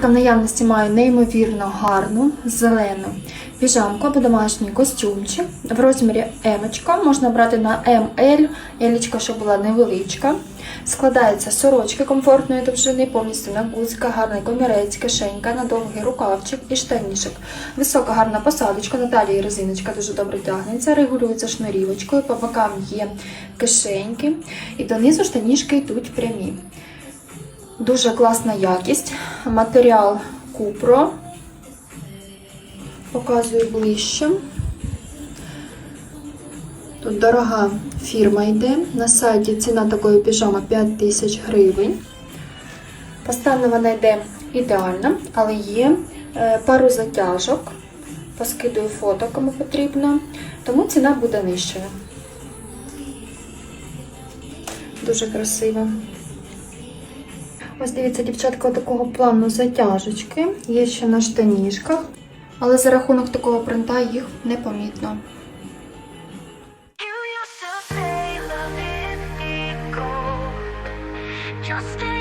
Дівчатка в наявності маю неймовірно гарну зелену піжамку або домашній костюмчик. В розмірі емочка можна брати на МЛ, елічка, щоб була невеличка. Складається сорочки комфортної довжини, повністю на гудзика, гарний комірець, кишенька, на довгий рукавчик і штанішок. Висока гарна посадочка, на талії резиночка дуже добре тягнеться, регулюється шнурівочкою, по бокам є кишеньки, і донизу штанішки йдуть прямі. Дуже класна якість. Матеріал Купро. Показую ближче. Тут дорога фірма йде. На сайті ціна такої піжами 5 тисяч гривень. Поставлена вона йде ідеально, але є е, пару затяжок. Поскидую фото, кому потрібно. Тому ціна буде нижчою. Дуже красиво. Ось дивіться, дівчатка, такого плану затяжечки. Є ще на штаніжках, але за рахунок такого принта їх непомітно. Just used